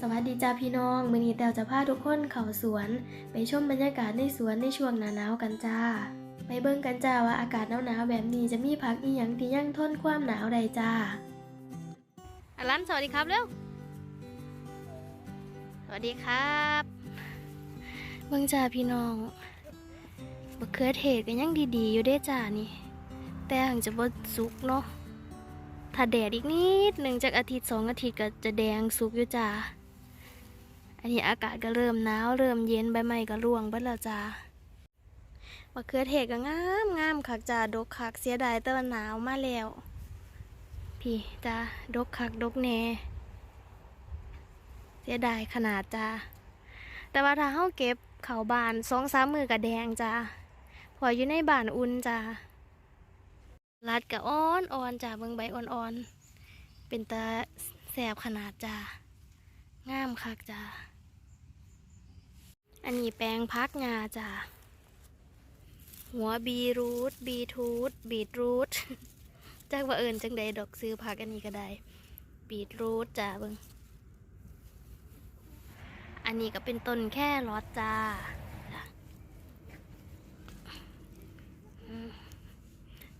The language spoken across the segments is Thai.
สวัสดีจ้าพี่น้อง มื้อนี้แต้วจะพาทุกคนเข้าสวน ไปชมบรรยากาศในสวนในช่วงหน้าหนาวกันจ้า ไปเบิ่งกันจ้าว่าอากาศหนาวๆแบบนี้จะมีผักอีหยังที่ยังทนความหนาวได้จ้าอลันสวัสดีครับเร็ว สวัสดีครับ เบิ่งจ้าพี่น้องบะเขือเทศก็ยังดีๆ อยู่เด้จ้านี่ แต่หังจะบ่สุกเนาะถ้าแดดอีกนิดหนึ่งจากอาทิตย์สองอาทิตย์ก็จะแดงสุกอยู่จ้า อันนี้อากาศก็เริ่มหนาวเริ่มเย็นใบไม้ก็ร่วงเบิดแล้วจ้ามะเขือเทศก็งามงามคักจ้าดกคักเสียดายแต่ว่าหนาวมาแล้ว พี่จ้าดกคักดกแน่เสียดายขนาดจ้าแต่ว่าถ้าเฮาเก็บเขาบานสองสามมือก็แดงจ้าพออยู่ในบานอุ่นจ้ารัดกับอ่อนอ่อนจ้าเบิ่งใบอ่อนๆเป็นตาแสบขนาดจ้า งามคักจ้าอันนี้แปลงพักงาจ้าหัวบีรูทบีทูทบีทรูทจากว่าเอิญจังใดดอกซื้อพักอันนี้ก็ได้บีทรูทจ้าเบิงอันนี้ก็เป็นต้นแค่รอดจ้า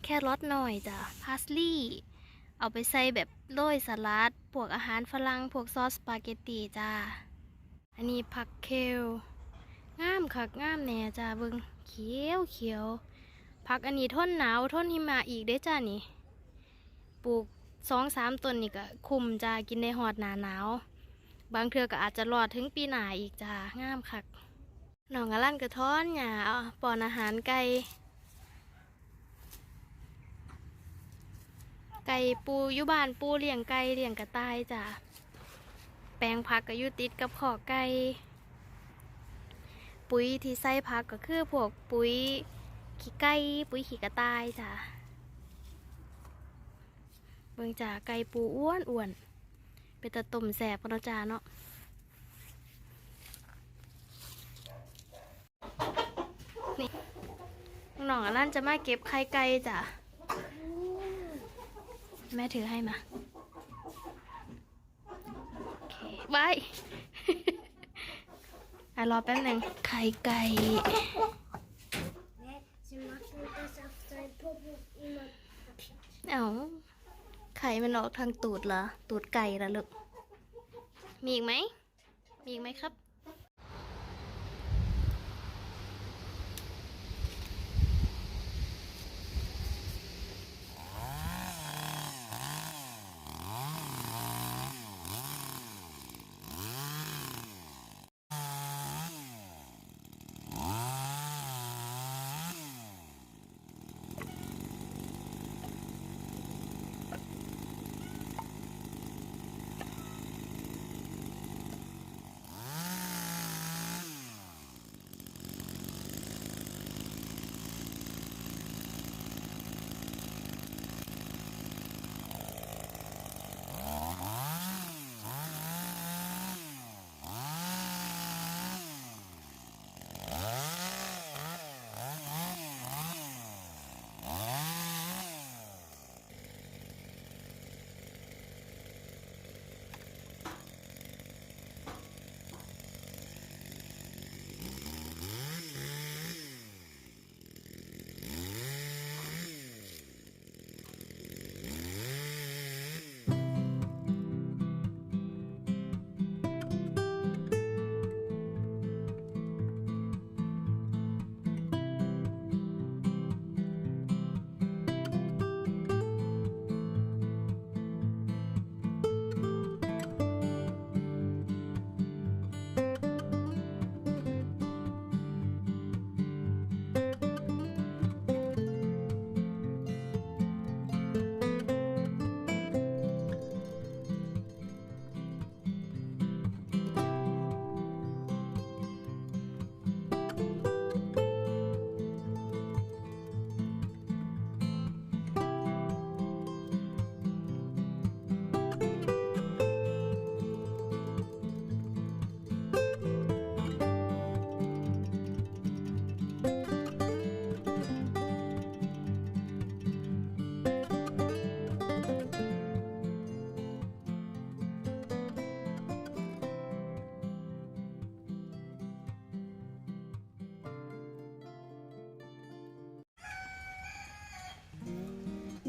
แค่รอทหน่อยจ้ะพาสลีย์เอาไปใส่แบบ โรยสลัด พวกอาหารฝรั่ง พวกซอสสปาเกตตีจ้า อันนี้ผักเคลงามคักงามแน่จ้าเบิงเขียวเขียวผักอันนี้ทนหนาวทนหิมะอีกเด้จ้านี่ ปลูกสองสามต้นนี่ก็คุมจ้ากินในหอดหนาหนาว บางเทือก็อาจจะรอดถึงปีหนาอีกจ้างามคักน้องกะลั่นกระท้อนหยาเอาป้อนอาหารไก่ ไก่ปูอยู่บ้านปูเลี้ยงไก่เลี้ยงกระต่ายจ้ะแปลงผักก็อยู่ติดกับขอกไก่ปุ๋ยที่ใส่ผักก็คือพวกปุ๋ยขี้ไก่ปุ๋ยขี้กระต่ายจ้ะเบิ่งจ้าไก่ปูอ้วนอ้วนเป็นตะตุ่มแสบกันนะจ้าเนาะนี่น้องอลันจะมาเก็บไข่ไก่จ้ะ แม่ถือให้มา โอเคบายอะรอแป๊บหนึ่งไข่ไก่ Sie machen das auf sein Popo immer. เอ้าไข่มันออกทางตูดเหรอ ตูดไก่เหรอลูก มีอีกไหม มีอีกไหมครับ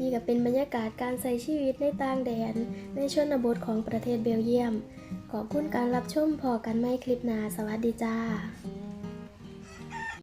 นี่ก็เป็นบรรยากาศการใช้ชีวิตในต่างแดน ในชนบทของประเทศเบลเยียม ขอบคุณการรับชมพอกันไม่คลิปหนาสวัสดีจ้า